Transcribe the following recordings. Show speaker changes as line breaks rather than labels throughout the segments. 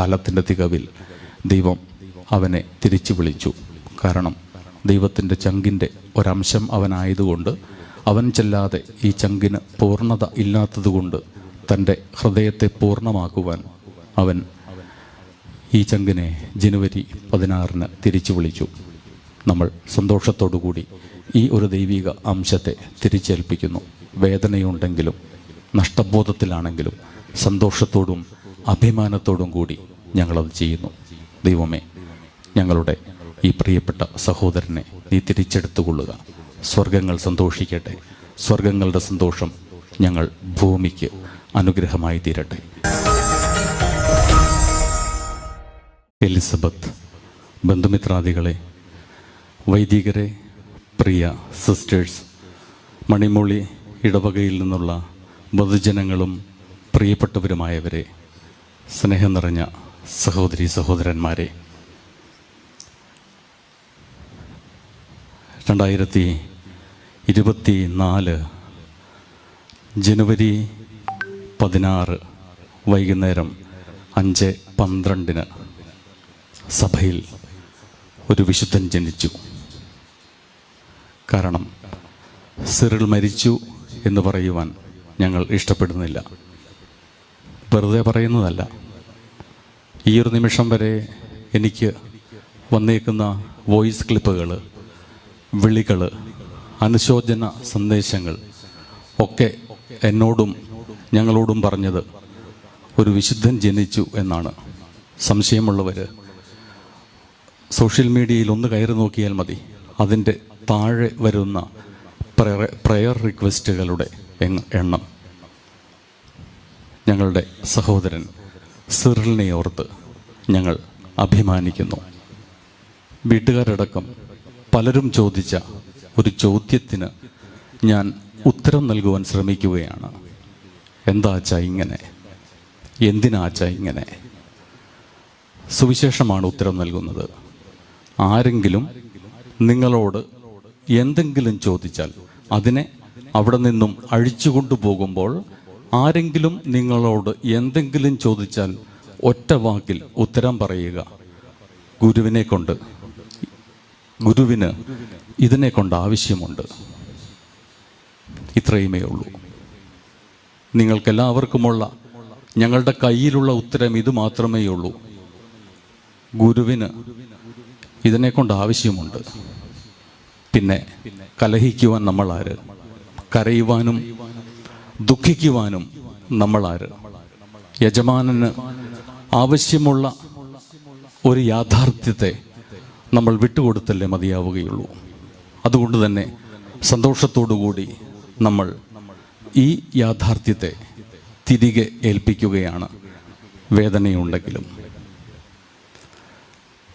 കാലത്തിന്റെ തികവിൽ ദൈവം അവനെ തിരിച്ചു വിളിച്ചു. കാരണം ദൈവത്തിന്റെ ചങ്കിന്റെ ഒരംശം അവനായതുകൊണ്ട് അവൻ ചെല്ലാതെ ഈ ചങ്കിന് പൂർണത ഇല്ലാത്തതുകൊണ്ട് തന്റെ ഹൃദയത്തെ പൂർണമാക്കുവാൻ അവൻ ഈ ചങ്കിനെ ജനുവരി പതിനാറിന് തിരിച്ചു വിളിച്ചു. നമ്മൾ സന്തോഷത്തോടു കൂടി ഈ ഒരു ദൈവിക അംശത്തെ തിരിച്ചേൽപ്പിക്കുന്നു. വേദനയുണ്ടെങ്കിലും നഷ്ടബോധത്തിലാണെങ്കിലും സന്തോഷത്തോടും അഭിമാനത്തോടും കൂടി ഞങ്ങളത് ചെയ്യുന്നു. ദൈവമേ ഞങ്ങളുടെ ഈ പ്രിയപ്പെട്ട സഹോദരനെ നീ തിരിച്ചെടുത്തുകൊള്ളുക. സ്വർഗങ്ങൾ സന്തോഷിക്കട്ടെ. സ്വർഗങ്ങളുടെ സന്തോഷം ഞങ്ങൾ ഭൂമിക്ക് അനുഗ്രഹമായി തീരട്ടെ. എലിസബത്ത് ബന്ധുമിത്രാദികളെ വൈദികരെ പ്രിയ സിസ്റ്റേഴ്സ് മണിമൂളി ഇടവകയിൽ നിന്നുള്ള ബഹുജനങ്ങളും പ്രിയപ്പെട്ടവരുമായവരെ സ്നേഹം നിറഞ്ഞ സഹോദരി സഹോദരന്മാരെ രണ്ടായിരത്തി ഇരുപത്തി നാല് ജനുവരി പതിനാറ് വൈകുന്നേരം അഞ്ച് പന്ത്രണ്ടിന് സഭയിൽ ഒരു വിശുദ്ധൻ ജനിച്ചു. കാരണം സിറിൽ മരിച്ചു എന്ന് പറയുവാൻ ഞങ്ങൾ ഇഷ്ടപ്പെടുന്നില്ല. വെറുതെ പറയുന്നതല്ല. ഈ ഒരു നിമിഷം വരെ എനിക്ക് വന്നേക്കുന്ന വോയിസ് ക്ലിപ്പുകൾ വിളികൾ അനുശോചന സന്ദേശങ്ങൾ ഒക്കെ എന്നോടും ഞങ്ങളോടും പറഞ്ഞത് ഒരു വിശുദ്ധൻ ജനിച്ചു എന്നാണ്. സംശയമുള്ളവർ സോഷ്യൽ മീഡിയയിൽ ഒന്ന് കയറി നോക്കിയാൽ മതി. അതിന്റെ താഴെ വരുന്ന പ്രയർ റിക്വസ്റ്റുകളുടെ എണ്ണം. ഞങ്ങളുടെ സഹോദരൻ സിറിലിനെ ഓർത്ത് ഞങ്ങൾ അഭിമാനിക്കുന്നു. വീട്ടുകാരടക്കം പലരും ചോദിച്ച ഒരു ചോദ്യത്തിന് ഞാൻ ഉത്തരം നൽകുവാൻ ശ്രമിക്കുകയാണ്. എന്താ അച്ഛാ ഇങ്ങനെ? എന്തിനാ അച്ഛാ ഇങ്ങനെ? സുവിശേഷമാണ് ഉത്തരം നൽകുന്നത്. ആരെങ്കിലും നിങ്ങളോട് എന്തെങ്കിലും ചോദിച്ചാൽ അതിനെ അവിടെ നിന്നും അഴിച്ചുകൊണ്ടു പോകുമ്പോൾ ആരെങ്കിലും നിങ്ങളോട് എന്തെങ്കിലും ചോദിച്ചാൽ ഒറ്റ വാക്കിൽ ഉത്തരം പറയുക. ഗുരുവിനെ കൊണ്ട്. ഗുരുവിന് ഇതിനെ കൊണ്ട് ആവശ്യമുണ്ട്. ഇത്രയുമേ ഉള്ളൂ. നിങ്ങൾക്കെല്ലാവർക്കുമുള്ള ഞങ്ങളുടെ കയ്യിലുള്ള ഉത്തരം ഇത് മാത്രമേ ഉള്ളൂ. ഗുരുവിന് ഇതിനെ കൊണ്ട് ആവശ്യമുണ്ട്. പിന്നെ കലഹിക്കുവാൻ നമ്മൾ ആര് കരയുവാനും ദുഃഖിക്കുവാനും നമ്മളാര്? യജമാനന് ആവശ്യമുള്ള ഒരു യാഥാർത്ഥ്യത്തെ നമ്മൾ വിട്ടുകൊടുത്തല്ലേ മതിയാവുകയുള്ളൂ. അതുകൊണ്ട് തന്നെ സന്തോഷത്തോടുകൂടി നമ്മൾ ഈ യാഥാർത്ഥ്യത്തെ തിരികെ ഏൽപ്പിക്കുകയാണ് വേദനയുണ്ടെങ്കിലും.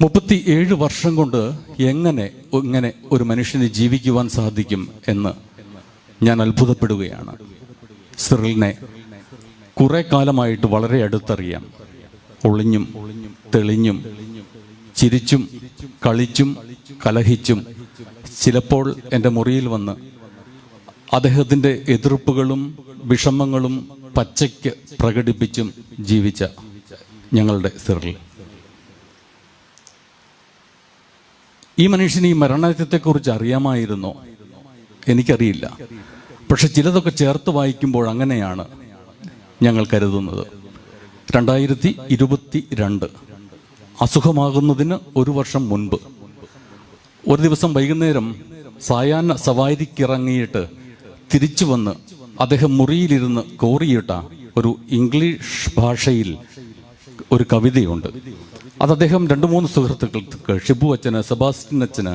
മുപ്പത്തി ഏഴ് വർഷം കൊണ്ട് എങ്ങനെ ഇങ്ങനെ ഒരു മനുഷ്യന് ജീവിക്കുവാൻ സാധിക്കും എന്ന് ഞാൻ അത്ഭുതപ്പെടുകയാണ്. സിറിലിനെ കുറെ കാലമായിട്ട് വളരെ അടുത്തറിയാം. ഒളിഞ്ഞും തെളിഞ്ഞും ചിരിച്ചും കളിച്ചും കലഹിച്ചും ചിലപ്പോൾ എന്റെ മുറിയിൽ വന്ന് അദ്ദേഹത്തിന്റെ എതിർപ്പുകളും വിഷമങ്ങളും പച്ചയ്ക്ക് പ്രകടിപ്പിച്ചും ജീവിച്ച ഞങ്ങളുടെ സിറിൽ. ഈ മനുഷ്യന് ഈ മരണത്തെക്കുറിച്ച് അറിയാമായിരുന്നോ? എനിക്കറിയില്ല. പക്ഷെ ചിലതൊക്കെ ചേർത്ത് വായിക്കുമ്പോൾ അങ്ങനെയാണ് ഞങ്ങൾ കരുതുന്നത്. രണ്ടായിരത്തി ഇരുപത്തി രണ്ട് അസുഖമാകുന്നതിന് ഒരു വർഷം മുൻപ് ഒരു ദിവസം വൈകുന്നേരം സായാഹ്ന സവാരിക്കിറങ്ങിയിട്ട് തിരിച്ചു വന്ന് അദ്ദേഹം മുറിയിലിരുന്ന് കോറിയിട്ട ഒരു ഇംഗ്ലീഷ് ഭാഷയിൽ ഒരു കവിതയുണ്ട്. അത് അദ്ദേഹം രണ്ട് മൂന്ന് സുഹൃത്തുക്കൾക്ക് ഷിബു അച്ഛന് സെബാസ്റ്റിൻ അച്ഛന്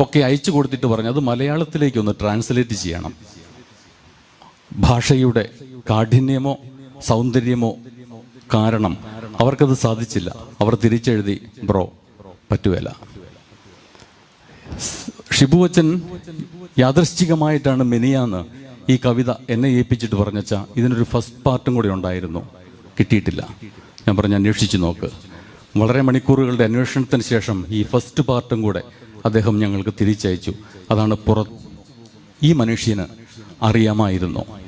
ഒക്കെ അയച്ചു കൊടുത്തിട്ട് പറഞ്ഞു അത് മലയാളത്തിലേക്ക് ഒന്ന് ട്രാൻസ്ലേറ്റ് ചെയ്യണം. ഭാഷയുടെ കാഠിന്യമോ സൗന്ദര്യമോ കാരണം അവർക്കത് സാധിച്ചില്ല. അവർ തിരിച്ചെഴുതി ബ്രോ പറ്റുകയില്ല ഷിബു അച്ഛൻ യാദൃശ്ചികമായിട്ടാണ് മെനിയാന്ന് ഈ കവിത എന്നെ ഏൽപ്പിച്ചിട്ട് പറഞ്ഞച്ചാ ഇതിനൊരു ഫസ്റ്റ് പാർട്ടും കൂടി ഉണ്ടായിരുന്നു. കിട്ടിയിട്ടില്ല. ഞാൻ പറഞ്ഞു അന്വേഷിച്ച് നോക്ക്. വളരെ മണിക്കൂറുകളുടെ അന്വേഷണത്തിന് ശേഷം ഈ ഫസ്റ്റ് പാർട്ടും കൂടെ അദ്ദേഹം ഞങ്ങൾക്ക് തിരിച്ചയച്ചു. അതാണ് പുറ ഈ മനുഷ്യന് അറിയാമായിരുന്നു.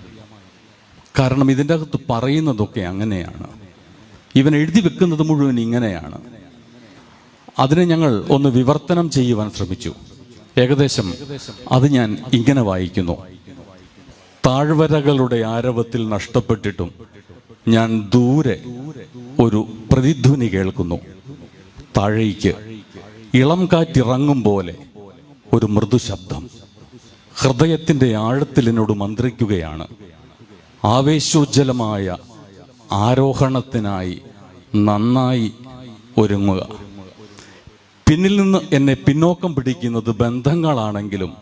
കാരണം ഇതിന്റെ അകത്ത് പറയുന്നതൊക്കെ അങ്ങനെയാണ്. ഇവൻ എഴുതി വെക്കുന്നത് മുഴുവൻ ഇങ്ങനെയാണ്. അതിനെ ഞങ്ങൾ ഒന്ന് വിവർത്തനം ചെയ്യുവാൻ ശ്രമിച്ചു. ഏകദേശം അത് ഞാൻ ഇങ്ങനെ വായിക്കുന്നു. താഴ്വരകളുടെ ആരവത്തിൽ നഷ്ടപ്പെട്ടിട്ടും ഞാൻ ദൂരെ ഒരു പ്രതിധ്വനി കേൾക്കുന്നു. താഴേക്ക് ഇളം കാറ്റിറങ്ങും പോലെ ഒരു മൃദുശബ്ദം. ഹൃദയത്തിന്റെ ആഴത്തിൽ എന്നോട് മന്ത്രിക്കുകയാണ്. ആവേശോജ്ജലമായ ആരോഹണത്തിനായി നന്നായി ഒരുങ്ങുക. പിന്നിൽ നിന്ന് എന്നെ പിന്നോക്കം പിടിക്കുന്നത് ബന്ധങ്ങളാണെങ്കിലും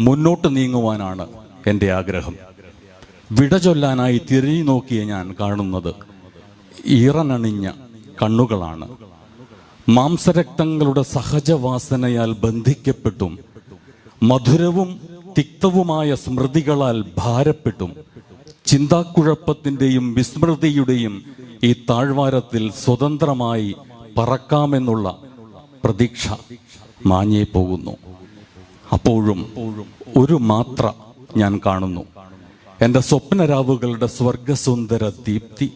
മുന്നോട്ട് നീങ്ങുവാനാണ് എന്റെ ആഗ്രഹം. വിട ചൊല്ലാനായി തിരിഞ്ഞു നോക്കിയ ഞാൻ കാണുന്നത് ഈറനണിഞ്ഞ കണ്ണുകളാണ്. മാംസരക്തങ്ങളുടെ സഹജവാസനയാൽ ബന്ധിക്കപ്പെട്ടും മധുരവും തിക്തവുമായ സ്മൃതികളാൽ ഭാരപ്പെട്ടും ചിന്താക്കുഴപ്പത്തിന്റെയും വിസ്മൃതിയുടെയും ഈ താഴ്വാരത്തിൽ സ്വതന്ത്രമായി പറക്കാമെന്നുള്ള പ്രതീക്ഷ മാഞ്ഞേ പോകുന്നു. അപ്പോഴും ഒരു മാത്ര ഞാൻ കാണുന്നു. എന്റെ സ്വപ്നരാവുകളുടെ സ്വർഗസുന്ദര ദീപ്തി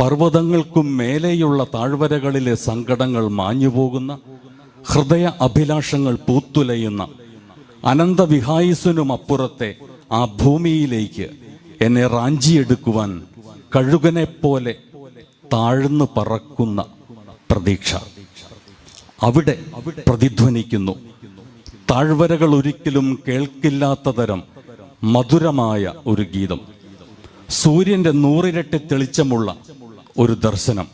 പർവതങ്ങൾക്കും മേലെയുള്ള താഴ്വരകളിലെ സങ്കടങ്ങൾ മാഞ്ഞുപോകുന്ന ഹൃദയ അഭിലാഷങ്ങൾ പൂത്തുലയുന്ന അനന്തവിഹായുസിനും അപ്പുറത്തെ ആ ഭൂമിയിലേക്ക് എന്നെ റാഞ്ചിയെടുക്കുവാൻ കഴുകനെ പോലെ താഴ്ന്നു പറക്കുന്ന പ്രതീക്ഷ. അവിടെ പ്രതിധ്വനിക്കുന്നു. താഴ്വരകൾ ഒരിക്കലും കേൾക്കില്ലാത്ത തരം മധുരമായ ഒരു ഗീതം. സൂര്യന്റെ നൂറിരട്ടി തെളിച്ചമുള്ള ഒരു ദർശനം.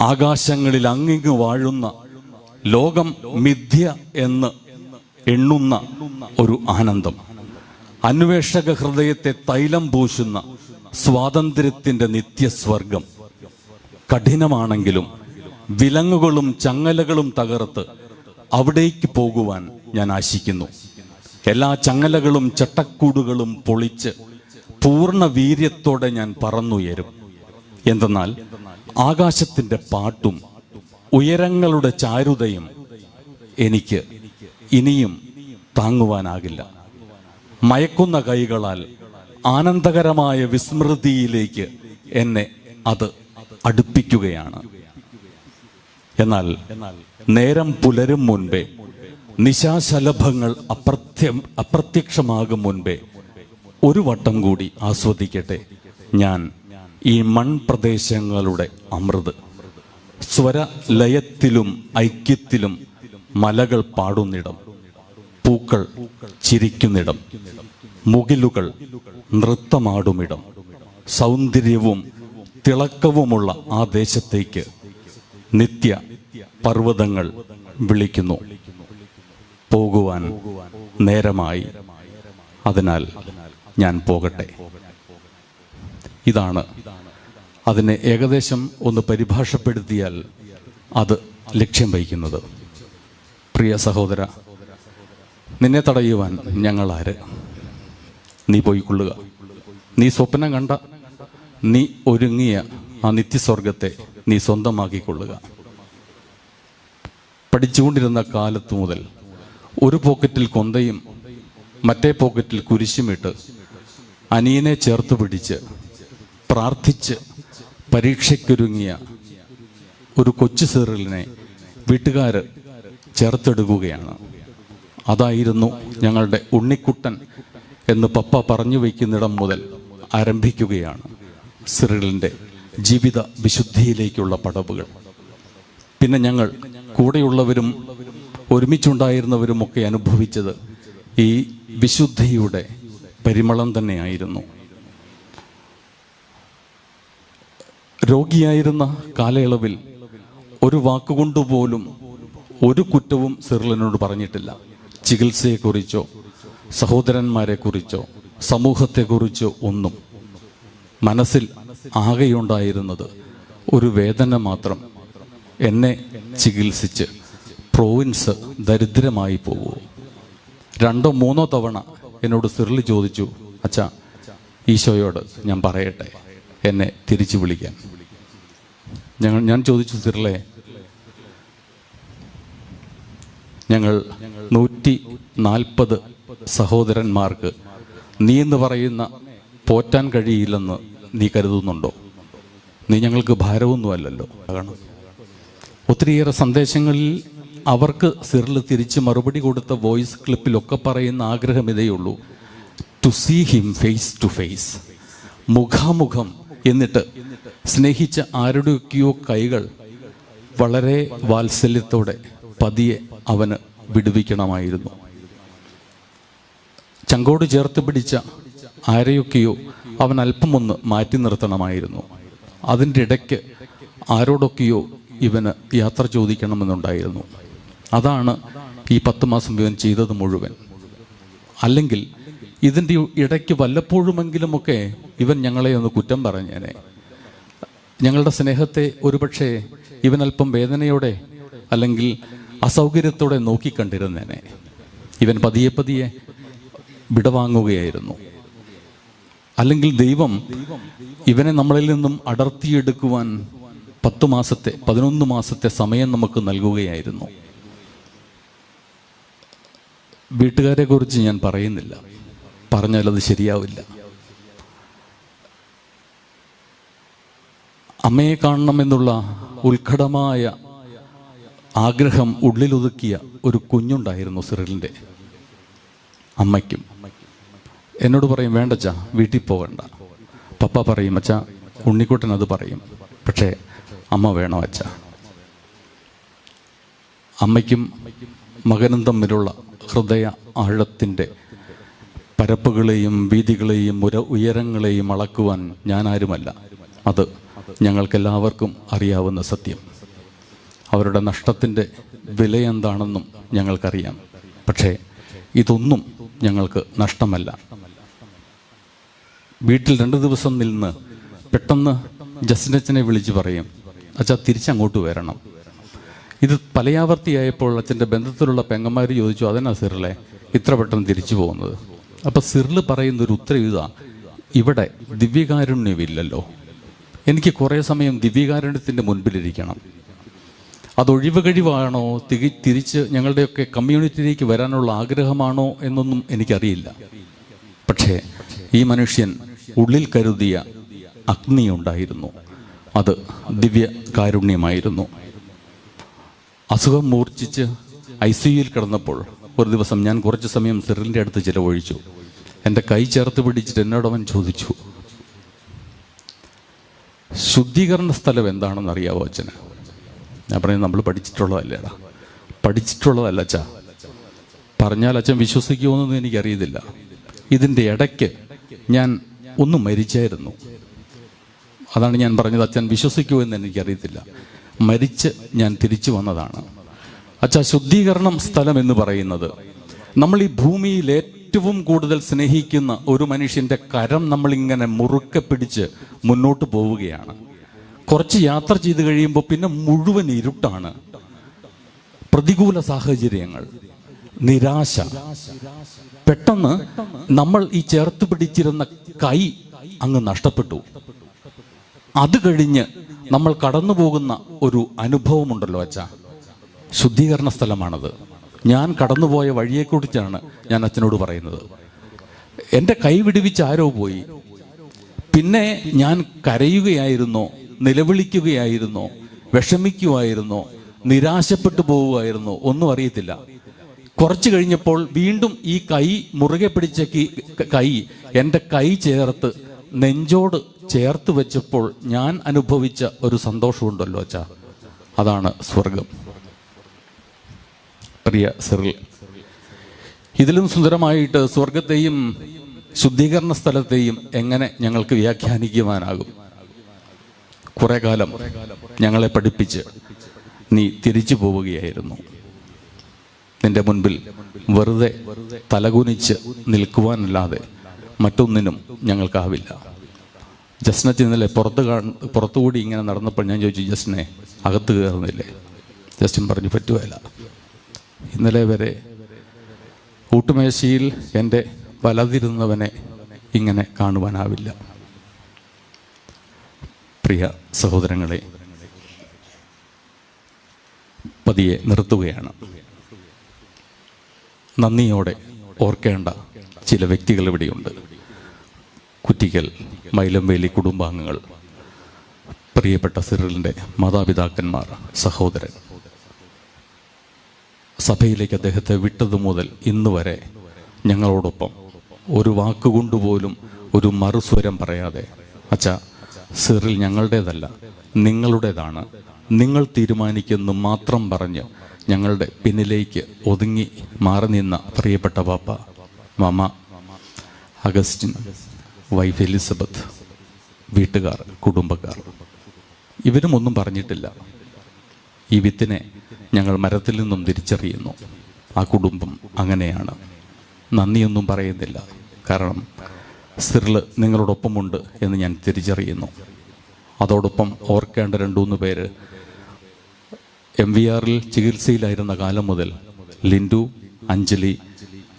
ആകാശങ്ങളിൽ അങ്ങിങ്ങു വാഴുന്ന ലോകം മിഥ്യ എന്ന് എണ്ണുന്ന ഒരു ആനന്ദം. അന്വേഷക ഹൃദയത്തെ തൈലം പൂശുന്ന സ്വാതന്ത്ര്യത്തിന്റെ നിത്യസ്വർഗം. കഠിനമാണെങ്കിലും വിലങ്ങുകളും ചങ്ങലകളും തകർത്ത് അവിടേക്ക് പോകുവാൻ ഞാൻ ആശിക്കുന്നു. എല്ലാ ചങ്ങലകളും ചട്ടക്കൂടുകളും പൊളിച്ച് പൂർണ വീര്യത്തോടെ ഞാൻ പറന്നുയരും. എന്തെന്നാൽ ആകാശത്തിന്റെ പാട്ടും ഉയരങ്ങളുടെ ചാരുതയും എനിക്ക് ഇനിയും താങ്ങുവാനാകില്ല. മയക്കുന്ന കൈകളാൽ ആനന്ദകരമായ വിസ്മൃതിയിലേക്ക് എന്നെ അത് അടുപ്പിക്കുകയാണ്. എന്നാൽ നേരം പുലരും മുൻപേ നിശാശലഭങ്ങൾ അപ്രത്യം അപ്രത്യക്ഷമാകും മുൻപേ ഒരു വട്ടം കൂടി ആസ്വദിക്കട്ടെ ഞാൻ ഈ മൺപ്രദേശങ്ങളുടെ അമൃത്. സ്വര ലയത്തിലും ഐക്യത്തിലും മലകൾ പാടുന്നിടം. പൂക്കൾ ചിരിക്കുന്നിടം മുകിലുകൾ നൃത്തമാടുമിടം സൗന്ദര്യവും തിളക്കവുമുള്ള ആ ദേശത്തേക്ക് നിത്യ പർവതങ്ങൾ വിളിക്കുന്നു. പോകുവാൻ നേരമായി. അതിനാൽ ഞാൻ പോകട്ടെ. ഇതാണ്. അതിനെ ഏകദേശം ഒന്ന് പരിഭാഷപ്പെടുത്തിയാൽ അത് ലക്ഷ്യം വഹിക്കുന്നത്. പ്രിയ സഹോദര നിന്നെ തടയുവാൻ ഞങ്ങൾ ആര് നീ പോയിക്കൊള്ളുക. നീ സ്വപ്നം കണ്ട നീ ഒരുങ്ങിയ ആ നിത്യസ്വർഗത്തെ നീ സ്വന്തമാക്കിക്കൊള്ളുക. പഠിച്ചുകൊണ്ടിരുന്ന കാലത്ത് മുതൽ ഒരു പോക്കറ്റിൽ കൊന്തയും മറ്റേ പോക്കറ്റിൽ കുരിശുമിട്ട് അനിയനെ ചേർത്ത് പിടിച്ച് പ്രാർത്ഥിച്ച് പരീക്ഷയ്ക്കൊരുങ്ങിയ ഒരു കൊച്ചു സീറലിനെ വീട്ടുകാർ ചേർത്തെടുക്കുകയാണ്. അതായിരുന്നു ഞങ്ങളുടെ ഉണ്ണിക്കുട്ടൻ എന്ന് പപ്പ പറഞ്ഞു വയ്ക്കുന്നിടം മുതൽ ആരംഭിക്കുകയാണ് സിറിലിന്റെ ജീവിത വിശുദ്ധിയിലേക്കുള്ള പടവുകൾ. പിന്നെ ഞങ്ങൾ കൂടെയുള്ളവരും ഒരുമിച്ചുണ്ടായിരുന്നവരുമൊക്കെ അനുഭവിച്ചത് ഈ വിശുദ്ധിയുടെ പരിമളം തന്നെയായിരുന്നു. രോഗിയായിരുന്ന കാലയളവിൽ ഒരു വാക്കുകൊണ്ടുപോലും ഒരു കുറ്റവും സിറിലിനോട് പറഞ്ഞിട്ടില്ല. ചികിത്സയെക്കുറിച്ചോ സഹോദരന്മാരെക്കുറിച്ചോ സമൂഹത്തെക്കുറിച്ചോ ഒന്നും മനസ്സിൽ ആകെയുണ്ടായിരുന്നത് ഒരു വേദന മാത്രം. എന്നെ ചികിത്സിച്ച് പ്രോവിൻസ് ദരിദ്രമായി പോവുമോ രണ്ടോ മൂന്നോ തവണ എന്നോട് സിറിൽ ചോദിച്ചു അച്ഛ ഈശോയോട് ഞാൻ പറയട്ടെ എന്നെ തിരിച്ചു വിളിക്കാൻ. ഞങ്ങൾ ഞാൻ ചോദിച്ചു സിർലെ ഞങ്ങൾ നൂറ്റി നാൽപ്പത് സഹോദരന്മാർക്ക് നീ എന്ന് പറയുന്ന പോറ്റാൻ കഴിയില്ലെന്ന് നീ കരുതുന്നുണ്ടോ? നീ ഞങ്ങൾക്ക് ഭാരമൊന്നുമല്ലല്ലോ. കാരണം ഒത്തിരിയേറെ സന്ദേശങ്ങളിൽ അവർക്ക് സിറിൽ തിരിച്ച് മറുപടി കൊടുത്ത വോയിസ് ക്ലിപ്പിലൊക്കെ പറയുന്ന ആഗ്രഹം ഇതേയുള്ളൂ to see him face to face മുഖാമുഖം എന്നിട്ട് സ്നേഹിച്ച ആരുടെയൊക്കെയോ കൈകൾ വളരെ വാത്സല്യത്തോടെ പതിയെ അവന് വിടുവിക്കണമായിരുന്നു. ചങ്കോട് ചേർത്ത് പിടിച്ച ആരെയൊക്കെയോ അവൻ അല്പമൊന്ന് മാറ്റി നിർത്തണമായിരുന്നു. അതിന്റെ ഇടയ്ക്ക് ആരോടൊക്കെയോ ഇവന് യാത്ര ചോദിക്കണമെന്നുണ്ടായിരുന്നു. അതാണ് ഈ പത്ത് മാസം ഇവൻ ചെയ്തത് മുഴുവൻ. അല്ലെങ്കിൽ ഇതിന്റെ ഇടയ്ക്ക് വല്ലപ്പോഴുമെങ്കിലുമൊക്കെ ഇവൻ ഞങ്ങളെ ഒന്ന് കുറ്റം പറഞ്ഞേനെ. ഞങ്ങളുടെ സ്നേഹത്തെ ഒരുപക്ഷെ ഇവൻ അല്പം വേദനയോടെ അല്ലെങ്കിൽ അസൗകര്യത്തോടെ നോക്കിക്കണ്ടിരുന്നേനെ. ഇവൻ പതിയെ പതിയെ വിടവാങ്ങുകയായിരുന്നു. അല്ലെങ്കിൽ ദൈവം ഇവനെ നമ്മളിൽ നിന്നും അടർത്തിയെടുക്കുവാൻ പത്ത് മാസത്തെ പതിനൊന്ന് മാസത്തെ സമയം നമുക്ക് നൽകുകയായിരുന്നു. വീട്ടുകാരെ കുറിച്ച് ഞാൻ പറയുന്നില്ല. പറഞ്ഞാൽ അത് ശരിയാവില്ല. അമ്മയെ കാണണമെന്നുള്ള ഉത്കടമായ ആഗ്രഹം ഉള്ളിലൊതുക്കിയ ഒരു കുഞ്ഞുണ്ടായിരുന്നു സിറിലിന്റെ അമ്മയ്ക്കും. എന്നോട് പറയും വേണ്ടച്ചാ വീട്ടിൽ പോകണ്ട. പപ്പ പറയും അച്ഛാ ഉണ്ണിക്കുട്ടൻ അത് പറയും. പക്ഷേ അമ്മ വേണോ അച്ഛ? അമ്മയ്ക്കും മകനും തമ്മിലുള്ള ഹൃദയ ആഴത്തിന്റെ പരപ്പുകളെയും വീതികളെയും ഉര ഉയരങ്ങളെയും അളക്കുവാൻ ഞാനാരുമല്ല. അത് ഞങ്ങൾക്കെല്ലാവർക്കും അറിയാവുന്ന സത്യം. അവരുടെ നഷ്ടത്തിന്റെ വില എന്താണെന്നും ഞങ്ങൾക്കറിയാം. പക്ഷേ ഇതൊന്നും ഞങ്ങൾക്ക് നഷ്ടമല്ല. വീട്ടിൽ രണ്ട് ദിവസം നിന്ന് പെട്ടെന്ന് ജസ്റ്റിനച്ഛനെ വിളിച്ച് പറയും അച്ഛാ തിരിച്ചങ്ങോട്ട് വരണം. ഇത് പലയാവർത്തിയായപ്പോൾ അച്ഛന്റെ ബന്ധത്തിലുള്ള പെങ്ങന്മാർ ചോദിച്ചു അതന്നെ സിറിലെ ഇത്ര പെട്ടെന്ന് തിരിച്ചു പോകുന്നത്? അപ്പം സിറിൽ പറയുന്ന ഒരു ഉത്തരം ഇതാ ഇവിടെ ദിവ്യകാരുണ്യമില്ലല്ലോ. എനിക്ക് കുറേ സമയം ദിവ്യകാരുണ്യത്തിന്റെ മുൻപിലിരിക്കണം. അതൊഴിവ് കഴിവാണോ തികി തിരിച്ച് ഞങ്ങളുടെയൊക്കെ കമ്മ്യൂണിറ്റിയിലേക്ക് വരാനുള്ള ആഗ്രഹമാണോ എന്നൊന്നും എനിക്കറിയില്ല. പക്ഷേ ഈ മനുഷ്യൻ ഉള്ളിൽ കരുതിയ അഗ്നി ഉണ്ടായിരുന്നു. അത് ദിവ്യ കാരുണ്യമായിരുന്നു. അസുഖം മൂർച്ഛിച്ച് ഐ സി യുയിൽ കിടന്നപ്പോൾ ഒരു ദിവസം ഞാൻ കുറച്ച് സമയം സിറിലിന്റെ അടുത്ത് ചിലവഴിച്ചു. എന്റെ കൈ ചേർത്ത് പിടിച്ചിട്ട് എന്നോട് അവൻ ചോദിച്ചു ശുദ്ധീകരണ സ്ഥലം എന്താണെന്ന് അറിയാവോ അച്ഛന്? ഞാൻ പറഞ്ഞു നമ്മൾ പഠിച്ചിട്ടുള്ളതല്ലേടാ പഠിച്ചിട്ടുള്ളതല്ല അച്ഛാ. പറഞ്ഞാൽ അച്ഛൻ വിശ്വസിക്കുമെന്നൊന്നും എനിക്കറിയത്തില്ല. ഇതിന്റെ ഇടയ്ക്ക് ഞാൻ ഒന്ന് മരിച്ചായിരുന്നു. അതാണ് ഞാൻ പറഞ്ഞത് അച്ഛൻ വിശ്വസിക്കുമോ എന്ന് എനിക്കറിയത്തില്ല. മരിച്ച് ഞാൻ തിരിച്ചു വന്നതാണ്. അച്ഛാ ശുദ്ധീകരണം സ്ഥലം എന്ന് പറയുന്നത് നമ്മൾ ഈ ഭൂമിയിൽ ഏറ്റവും കൂടുതൽ സ്നേഹിക്കുന്ന ഒരു മനുഷ്യന്റെ കരം നമ്മളിങ്ങനെ മുറുക്കെ പിടിച്ച് മുന്നോട്ട് പോവുകയാണ്. കുറച്ച് യാത്ര ചെയ്ത് കഴിയുമ്പോൾ പിന്നെ മുഴുവൻ ഇരുട്ടാണ്. പ്രതികൂല സാഹചര്യങ്ങൾ നിരാശ. പെട്ടെന്ന് നമ്മൾ ഈ ചേർത്ത് പിടിച്ചിരുന്ന കൈ അങ്ങ് നഷ്ടപ്പെട്ടു. അത് കഴിഞ്ഞ് നമ്മൾ കടന്നു പോകുന്ന ഒരു അനുഭവമുണ്ടല്ലോ അച്ഛ. ശുദ്ധീകരണ സ്ഥലമാണത്. ഞാൻ കടന്നുപോയ വഴിയെക്കുറിച്ചാണ് ഞാൻ അച്ഛനോട് പറയുന്നത്. എന്റെ കൈ വിടുവിച്ച് ആരോ പോയി. പിന്നെ ഞാൻ കരയുകയായിരുന്നോ? നിലവിളിക്കുകയായിരുന്നോ വിഷമിക്കുമായിരുന്നോ നിരാശപ്പെട്ടു പോവുമായിരുന്നോ ഒന്നും അറിയത്തില്ല. കുറച്ചു കഴിഞ്ഞപ്പോൾ വീണ്ടും ഈ കൈ മുറുകെ പിടിച്ച കൈ എന്റെ കൈ ചേർത്ത് നെഞ്ചോട് ചേർത്ത് വെച്ചപ്പോൾ ഞാൻ അനുഭവിച്ച ഒരു സന്തോഷമുണ്ടല്ലോ അച്ഛാ. അതാണ് സ്വർഗം പ്രിയ സിറിൽ ഇതിലും സുന്ദരമായിട്ട് സ്വർഗത്തെയും ശുദ്ധീകരണ സ്ഥലത്തെയും എങ്ങനെ ഞങ്ങൾക്ക് വ്യാഖ്യാനിക്കുവാനാകും? കുറെ കാലം ഞങ്ങളെ പഠിപ്പിച്ച് നീ തിരിച്ചു പോവുകയായിരുന്നു. നിന്റെ മുൻപിൽ വെറുതെ തലകുനിച്ച് നിൽക്കുവാനല്ലാതെ മറ്റൊന്നിനും ഞങ്ങൾക്കാവില്ല. ജസ്നത്ത് ഇന്നലെ പുറത്ത് കാ പുറത്തുകൂടി ഇങ്ങനെ നടന്നപ്പോൾ ഞാൻ ചോദിച്ചു ജസ്റ്റിനെ അകത്ത് കയറുന്നില്ലേ? ജസ്റ്റിൻ പറഞ്ഞു പറ്റുകയില്ല. ഇന്നലെ വരെ കൂട്ടുമേശയിൽ എന്റെ വലതിരുന്നവനെ ഇങ്ങനെ കാണുവാനാവില്ല. പ്രിയ സഹോദരങ്ങളെ പതിയെ നിർത്തുകയാണ്. നന്ദിയോടെ ഓർക്കേണ്ട ചില വ്യക്തികൾ ഇവിടെയുണ്ട്. കുറ്റിക്കൽ മൈലംവേലി കുടുംബാംഗങ്ങൾ പ്രിയപ്പെട്ട സിറിലിന്റെ മാതാപിതാക്കന്മാർ സഹോദരൻ. സഭയിലേക്ക് അദ്ദേഹത്തെ വിട്ടതു മുതൽ ഇന്ന് വരെ ഞങ്ങളോടൊപ്പം ഒരു വാക്കുകൊണ്ടുപോലും ഒരു മറുസ്വരം പറയാതെ അച്ഛ സിറിൽ ഞങ്ങളുടേതല്ല നിങ്ങളുടേതാണ്. നിങ്ങൾ തീരുമാനിക്കുന്നു മാത്രം പറഞ്ഞ് ഞങ്ങളുടെ പിന്നിലേക്ക് ഒതുങ്ങി മാറി നിന്ന പ്രിയപ്പെട്ട പാപ്പ മാമ അഗസ്റ്റിൻ വൈഫ് എലിസബത്ത് വീട്ടുകാർ കുടുംബക്കാർ. ഇവരും ഒന്നും പറഞ്ഞിട്ടില്ല. ഈ വിത്തിനെ ഞങ്ങൾ മരത്തിൽ നിന്നും തിരിച്ചറിയുന്നു. ആ കുടുംബം അങ്ങനെയാണ്. നന്ദിയൊന്നും പറയുന്നില്ല. കാരണം സിറിൽ നിങ്ങളോടൊപ്പമുണ്ട് എന്ന് ഞാൻ തിരിച്ചറിയുന്നു. അതോടൊപ്പം ഓർക്കേണ്ട രണ്ടു മൂന്ന് പേര് എം വി ആറിൽ ചികിത്സയിലായിരുന്ന കാലം മുതൽ ലിൻഡു അഞ്ജലി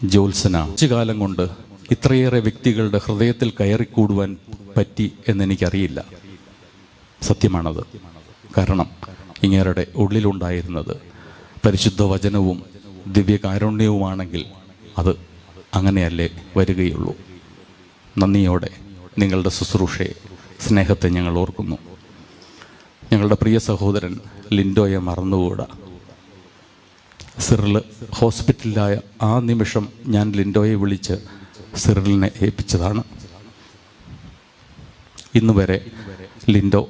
കുറച്ചു കാലം കൊണ്ട് ഇത്രയേറെ വ്യക്തികളുടെ ഹൃദയത്തിൽ കയറിക്കൂടുവാൻ പറ്റി എന്നെനിക്കറിയില്ല. സത്യമാണത്. കാരണം ഇങ്ങേരുടെ ഉള്ളിലുണ്ടായിരുന്നത് പരിശുദ്ധ വചനവും ദിവ്യകാരുണ്യവുമാണെങ്കിൽ അത് അങ്ങനെയല്ലേ വരികയുള്ളൂ. നന്ദിയോടെ നിങ്ങളുടെ ശുശ്രൂഷയെ സ്നേഹത്തെ ഞങ്ങൾ ഓർക്കുന്നു. ഞങ്ങളുടെ പ്രിയ സഹോദരൻ ലിൻഡോയെ മറന്നുകൂടാ സിറിൽ ഹോസ്പിറ്റലിലായ ആ നിമിഷം ഞാൻ ലിൻഡോയെ വിളിച്ച് സിറിലിനെ ഏൽപ്പിച്ചതാണ്. ഇന്ന് വരെ ലിൻഡോ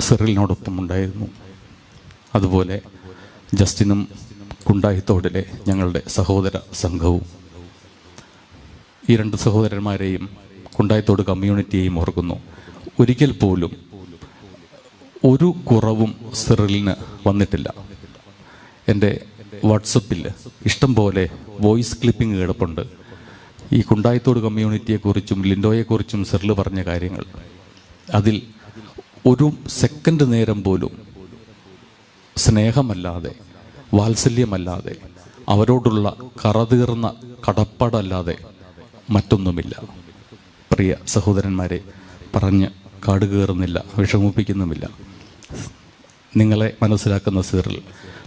സിറിലിനോടൊപ്പം ഉണ്ടായിരുന്നു. അതുപോലെ ജസ്റ്റിനും കുണ്ടായിത്തോടിലെ ഞങ്ങളുടെ സഹോദര സംഘവും ഈ രണ്ട് സഹോദരന്മാരെയും കുണ്ടായിത്തോട് കമ്മ്യൂണിറ്റിയെയും ഓർക്കുന്നു. ഒരിക്കൽ പോലും ഒരു കുറവും സിറിലിന് വന്നിട്ടില്ല. എന്റെ വാട്സപ്പിൽ ഇഷ്ടം പോലെ വോയിസ് ക്ലിപ്പിംഗ് കിടപ്പുണ്ട്. ഈ കുണ്ടായിത്തോട് കമ്മ്യൂണിറ്റിയെക്കുറിച്ചും ലിൻഡോയെക്കുറിച്ചും സിറിൽ പറഞ്ഞ കാര്യങ്ങൾ. അതിൽ ഒരു സെക്കൻഡ് നേരം പോലും സ്നേഹമല്ലാതെ വാത്സല്യമല്ലാതെ അവരോടുള്ള കറതീർന്ന കടപ്പാടല്ലാതെ മറ്റൊന്നുമില്ല. പ്രിയ സഹോദരന്മാരെ പറഞ്ഞ് കാട് കയറുന്നില്ല വിഷമിപ്പിക്കുന്നുമില്ല. നിങ്ങളെ മനസ്സിലാക്കുന്ന സീറിൽ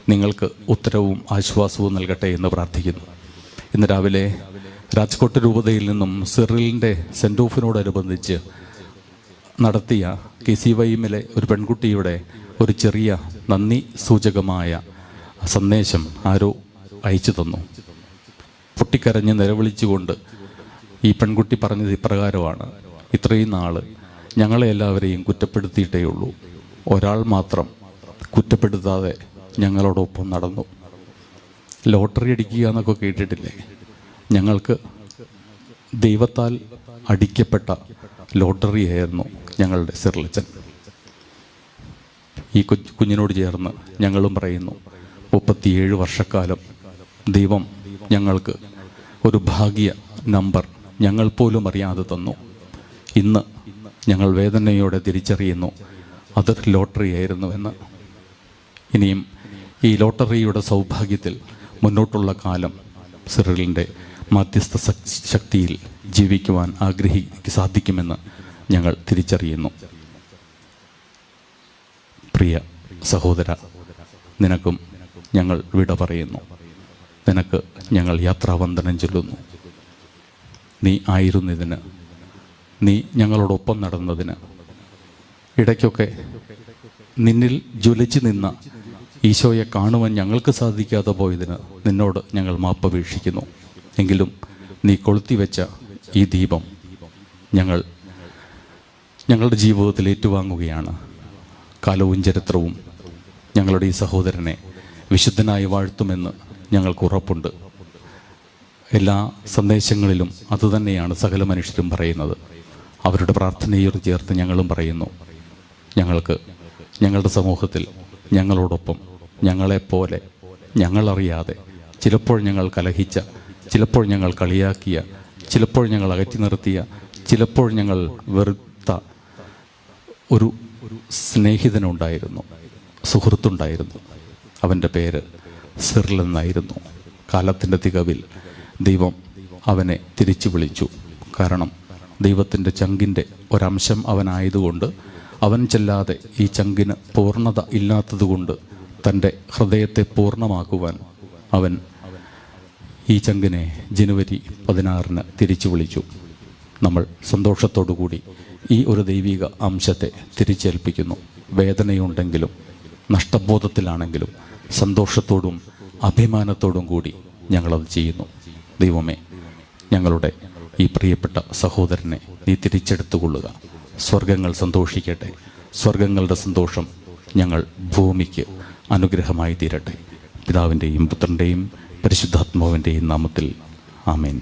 നിങ്ങൾക്ക് ഉത്തരവും ആശ്വാസവും നൽകട്ടെ എന്ന് പ്രാർത്ഥിക്കുന്നു. ഇന്ന് രാവിലെ രാജ്കോട്ട് രൂപതയിൽ നിന്നും സിറിലിന്റെ സെന്റ് ഓഫിനോടനുബന്ധിച്ച് നടത്തിയ കെ സി വൈമിലെ ഒരു പെൺകുട്ടിയുടെ ഒരു ചെറിയ നന്ദി സൂചകമായ സന്ദേശം ആരോ അയച്ചു തന്നു. പൊട്ടിക്കരഞ്ഞ് നിലവിളിച്ചുകൊണ്ട് ഈ പെൺകുട്ടി പറഞ്ഞത് ഇപ്രകാരമാണ്. ഇത്രയും നാൾ ഞങ്ങളെ എല്ലാവരെയും കുറ്റപ്പെടുത്തിയിട്ടേ ഉള്ളൂ. ഒരാൾ മാത്രം കുറ്റപ്പെടുത്താതെ ഞങ്ങളോടൊപ്പം നടന്നു. ലോട്ടറി അടിക്കുക എന്നൊക്കെ കേട്ടിട്ടില്ലേ? ഞങ്ങൾക്ക് ദൈവത്താൽ അടിക്കപ്പെട്ട ലോട്ടറിയായിരുന്നു ഞങ്ങളുടെ സിർലച്ചൻ. ഈ കുഞ്ഞിനോട് ചേർന്ന് ഞങ്ങളും പറയുന്നു മുപ്പത്തിയേഴ് വർഷക്കാലം ദൈവം ഞങ്ങൾക്ക് ഒരു ഭാഗ്യ നമ്പർ ഞങ്ങൾ പോലും അറിയാതെ തന്നു. ഇന്ന് ഞങ്ങൾ വേദനയോടെ തിരിച്ചറിയുന്നു. അതൊരു ലോട്ടറി ആയിരുന്നുവെന്ന് ഇനിയും ഈ ലോട്ടറിയുടെ സൗഭാഗ്യത്തിൽ മുന്നോട്ടുള്ള കാലം സിറിലിന്റെ മധ്യസ്ഥ ശക്തിയിൽ ജീവിക്കുവാൻ ആഗ്രഹി സാധിക്കുമെന്ന് ഞങ്ങൾ തിരിച്ചറിയുന്നു. പ്രിയ സഹോദര നിനക്കും ഞങ്ങൾ വിട പറയുന്നു. നിനക്ക് ഞങ്ങൾ യാത്രാവന്ദനം ചൊല്ലുന്നു. നീ ആയിരുന്നതിന്. നീ ഞങ്ങളോടൊപ്പം നടന്നതിന്. ഇടയ്ക്കൊക്കെ നിന്നിൽ ജ്വലിച്ചു നിന്ന ഈശോയെ കാണുവാൻ ഞങ്ങൾക്ക് സാധിക്കാതെ പോയതിന് നിന്നോട് ഞങ്ങൾ മാപ്പപേക്ഷിക്കുന്നു എങ്കിലും നീ കൊളുത്തിവെച്ച ഈ ദീപം ഞങ്ങൾ ഞങ്ങളുടെ ജീവിതത്തിൽ ഏറ്റുവാങ്ങുകയാണ്. കാലവും ചരിത്രവും ഞങ്ങളുടെ ഈ സഹോദരനെ വിശുദ്ധനായി വാഴ്ത്തുമെന്ന് ഞങ്ങൾക്ക് ഉറപ്പുണ്ട്. എല്ലാ സന്ദേശങ്ങളിലും അതുതന്നെയാണ് സകല മനുഷ്യരും പറയുന്നത്. അവരുടെ പ്രാർത്ഥനയോട് ചേർത്ത് ഞങ്ങളും പറയുന്നു. ഞങ്ങൾക്ക് ഞങ്ങളുടെ സമൂഹത്തിൽ ഞങ്ങളോടൊപ്പം ഞങ്ങളെപ്പോലെ ഞങ്ങളറിയാതെ ചിലപ്പോൾ ഞങ്ങൾ കലഹിച്ച ചിലപ്പോൾ ഞങ്ങൾ കളിയാക്കിയ ചിലപ്പോൾ ഞങ്ങൾ അകറ്റി നിർത്തിയ ചിലപ്പോൾ ഞങ്ങൾ വെറുത്ത ഒരു സ്നേഹിതനുണ്ടായിരുന്നു സുഹൃത്തുണ്ടായിരുന്നു. അവന്റെ പേര് സിറിൽ എന്നായിരുന്നു. കാലത്തിന്റെ തികവിൽ ദൈവം അവനെ തിരിച്ചു വിളിച്ചു. കാരണം ദൈവത്തിന്റെ ചങ്കിന്റെ ഒരംശം അവനായതുകൊണ്ട് അവൻ ചെല്ലാതെ ഈ ചങ്കിന് പൂർണത ഇല്ലാത്തതുകൊണ്ട് തന്റെ ഹൃദയത്തെ പൂർണമാക്കുവാൻ അവൻ ഈ ചങ്കിനെ ജനുവരി പതിനാറിന് തിരിച്ചു വിളിച്ചു. നമ്മൾ സന്തോഷത്തോടു കൂടി ഈ ഒരു ദൈവിക അംശത്തെ തിരിച്ചേൽപ്പിക്കുന്നു. വേദനയുണ്ടെങ്കിലും നഷ്ടബോധത്തിലാണെങ്കിലും സന്തോഷത്തോടും അഭിമാനത്തോടും കൂടി ഞങ്ങളത് ചെയ്യുന്നു. ദൈവമേ ഞങ്ങളുടെ ഈ പ്രിയപ്പെട്ട സഹോദരനെ നീ തിരിച്ചെടുത്തുകൊള്ളുക. സ്വർഗങ്ങൾ സന്തോഷിക്കട്ടെ. സ്വർഗങ്ങളുടെ സന്തോഷം ഞങ്ങൾ ഭൂമിക്ക് അനുഗ്രഹമായി തീരട്ടെ. പിതാവിന്റെയും പുത്രന്റെയും പരിശുദ്ധാത്മാവിന്റെയും നാമത്തിൽ ആമേൻ.